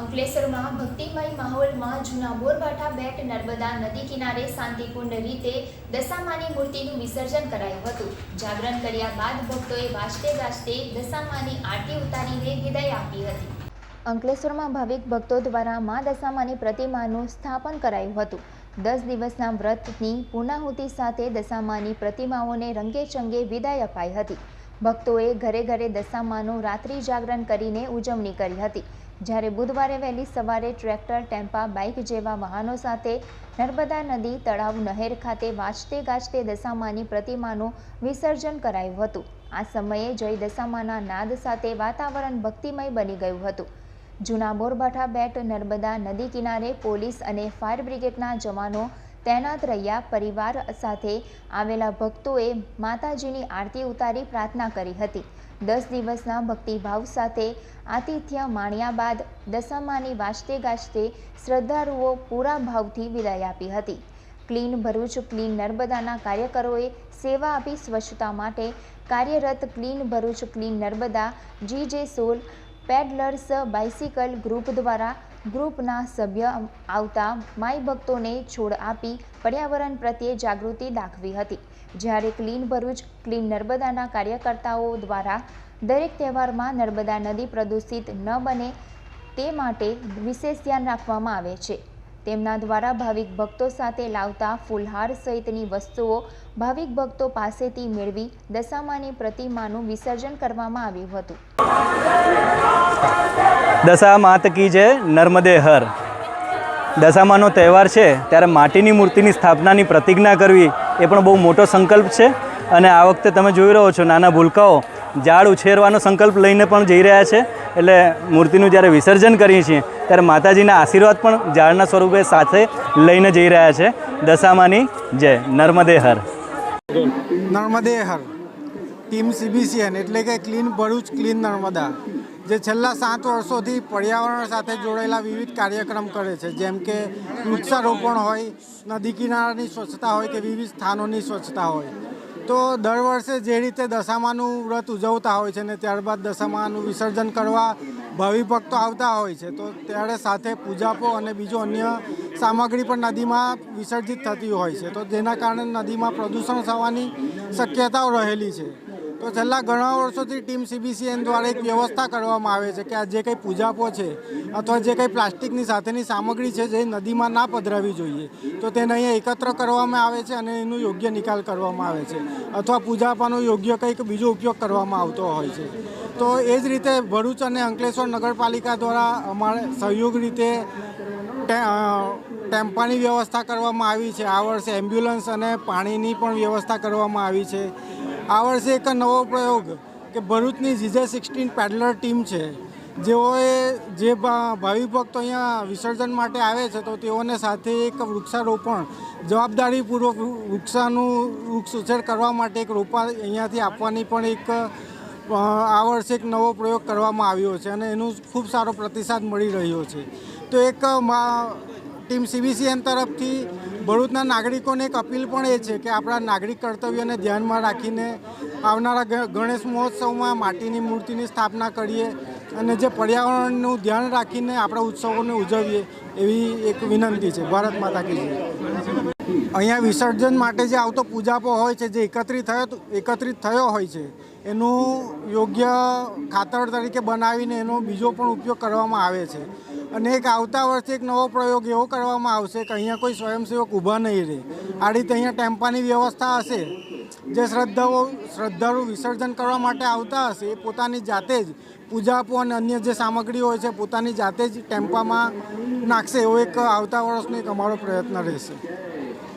અંકલેશ્વરમાં ભક્તિમય માહોલમાં જૂના બોરબાઠા બેટ નર્મદા નદી કિનારે શાંતિપૂર્ણ રીતે દશામાની મૂર્તિનું વિસર્જન કરાયું હતું. જાગરણ કર્યા બાદ ભક્તોએ વાજતે ગાજતે દશામાની આરતી ઉતારીને વિદાય આપી હતી. અંકલેશ્વરમાં ભાવિક ભક્તો દ્વારા મા દશામાની પ્રતિમાનું સ્થાપન કરાયું હતું. દસ દિવસના વ્રતની પૂર્ણાહુતિ સાથે દશામાની પ્રતિમાઓને રંગેચંગે વિદાય અપાઈ હતી. ભક્તોએ ઘરે ઘરે દશામાનું રાત્રિ જાગરણ કરીને ઉજવણી કરી હતી. જ્યારે બુધવારે વહેલી સવારે ટ્રેક્ટર, ટેમ્પા, બાઇક જેવા વાહનો સાથે નર્મદા નદી, તળાવ, નહેર ખાતે વાંચતે ગાજતે દશામાની પ્રતિમાનું વિસર્જન કરાયું હતું. આ સમયે જય દશામાના નાદ સાથે વાતાવરણ ભક્તિમય બની ગયું હતું. જૂના બોરબાઠા બેટ, નર્મદા નદી કિનારે પોલીસ અને ફાયર બ્રિગેડના જવાનો તૈનાત રહ્યા. પરિવાર સાથે આવેલા ભક્તોએ માતાજીની આરતી ઉતારી પ્રાર્થના કરી હતી. દસ દિવસના ભક્તિભાવ સાથે આતિથ્ય માણ્યા બાદ દશામાની વાજતે ગાજતે શ્રદ્ધાળુઓ પૂરા ભાવથી વિદાય આપી હતી. ક્લીન ભરૂચ, ક્લીન નર્મદાના કાર્યકરોએ સેવા આપી સ્વચ્છતા માટે કાર્યરત ક્લીન ભરૂચ, ક્લીન નર્મદા, જી જે સોલ, પેડલર્સ બાઇસિકલ ગ્રુપ દ્વારા ગ્રુપના સભ્ય આવતા માઈ ભક્તોને છોડ આપી પર્યાવરણ પ્રત્યે જાગૃતિ દાખવી હતી. જ્યારે ક્લીન ભરૂચ, ક્લીન નર્મદાના કાર્યકર્તાઓ દ્વારા દરેક તહેવારમાં નર્મદા નદી પ્રદૂષિત ન બને તે માટે વિશેષ ધ્યાન રાખવામાં આવે છે. તેમના દ્વારા ભાવિક ભક્તો સાથે લાવતા ફૂલહાર સહિતની વસ્તુઓ ભાવિક ભક્તો પાસેથી મેળવી દશામાની પ્રતિમાનું વિસર્જન કરવામાં આવ્યું હતું. દશા માતકી છે નર્મદે હર. દશામાનો તહેવાર છે, ત્યારે માટીની મૂર્તિની સ્થાપનાની પ્રતિજ્ઞા કરવી એ પણ બહુ મોટો સંકલ્પ છે. અને આ વખતે તમે જોઈ રહ્યો છો નાના ભૂલકાઓ. ઝાડ ઉછેરવાનો સંકલ્પ લઈને પણ જઈ રહ્યા છે. એટલે મૂર્તિનું જ્યારે વિસર્જન કરીએ છીએ ત્યારે માતાજીના આશીર્વાદ પણ ઝાડના સ્વરૂપે સાથે લઈને જઈ રહ્યા છે. દશામાની જય. નર્મદે હર. નર્મદે હર. ટીમ સીબીસીએન એટલે કે ક્લીન ભરૂચ, ક્લીન નર્મદા, જે છેલ્લા સાત વર્ષોથી પર્યાવરણ સાથે જોડાયેલા વિવિધ કાર્યક્રમ કરે છે. જેમ કે વૃક્ષારોપણ હોય, નદી કિનારાની સ્વચ્છતા હોય કે વિવિધ સ્થાનોની સ્વચ્છતા હોય. તો દર વર્ષે જે રીતે દશામાનું વ્રત ઉજવતા હોય છે ને ત્યારબાદ દશામાનું વિસર્જન કરવા ભાવિ ભક્તો આવતા હોય છે, તો ત્યારે સાથે પૂજાપો અને બીજો અન્ય સામગ્રી પણ નદીમાં વિસર્જિત થતી હોય છે, તો જેના કારણે નદીમાં પ્રદૂષણ થવાની શક્યતાઓ રહેલી છે. તો છેલ્લા ઘણા વર્ષોથી ટીમ સીબીસીએન દ્વારા એક વ્યવસ્થા કરવામાં આવે છે કે આ જે કંઈ પૂજાપો છે અથવા જે કંઈ પ્લાસ્ટિકની સાથેની સામગ્રી છે જે નદીમાં ના પધરાવી જોઈએ, તો તેને અહીંયા એકત્ર કરવામાં આવે છે અને એનું યોગ્ય નિકાલ કરવામાં આવે છે. અથવા પૂજાપાનો યોગ્ય કંઈક બીજો ઉપયોગ કરવામાં આવતો હોય છે. તો એ જ રીતે ભરૂચ અને અંકલેશ્વર નગરપાલિકા દ્વારા અમારે સહયોગ રીતે ટેમ્પાની વ્યવસ્થા કરવામાં આવી છે. આ વર્ષે એમ્બ્યુલન્સ અને પાણીની પણ વ્યવસ્થા કરવામાં આવી છે. આ વર્ષે એક નવો પ્રયોગ કે ભરૂચની જીજે સિક્સટીન પેડલર ટીમ છે. જેઓએ જે ભાવિ ભક્તો અહીંયા વિસર્જન માટે આવે છે, તો તેઓને સાથે એક વૃક્ષારોપણ, જવાબદારીપૂર્વક વૃક્ષાનું, વૃક્ષ ઉછેર કરવા માટે એક રોપા અહીંયાથી આપવાની પણ એક આ વર્ષે એક નવો પ્રયોગ કરવામાં આવ્યો છે અને એનું ખૂબ સારો પ્રતિસાદ મળી રહ્યો છે. તો એક ટીમ સીબીસીએન તરફથી ભરૂચના નાગરિકોને એક અપીલ પણ એ છે કે આપણા નાગરિક કર્તવ્યને ધ્યાનમાં રાખીને આવનારા ગણેશ મહોત્સવમાં માટીની મૂર્તિની સ્થાપના કરીએ અને જે પર્યાવરણનું ધ્યાન રાખીને આપણા ઉત્સવોને ઉજવીએ એવી એક વિનંતી છે. ભારત માતા કી અહીંયા વિસર્જન માટે જે આવતો પૂજાપો હોય છે, જે એકત્રિત થયો એકત્રિત થયો હોય છે, એનું યોગ્ય ખાતર તરીકે બનાવીને એનો બીજો પણ ઉપયોગ કરવામાં આવે છે. અને એક આવતા વર્ષે એક નવો પ્રયોગ એવો કરવામાં આવશે કે અહીંયા કોઈ સ્વયંસેવક ઊભા નહીં રહે. આ રીતે અહીંયા ટેમ્પાની વ્યવસ્થા હશે. જે શ્રદ્ધાઓ, શ્રદ્ધાળુ વિસર્જન કરવા માટે આવતા હશે એ પોતાની જાતે જ પૂજાપો અને અન્ય જે સામગ્રી હોય છે પોતાની જાતે જ ટેમ્પામાં નાખશે એવો એક આવતા વર્ષનો એક અમારો પ્રયત્ન રહેશે.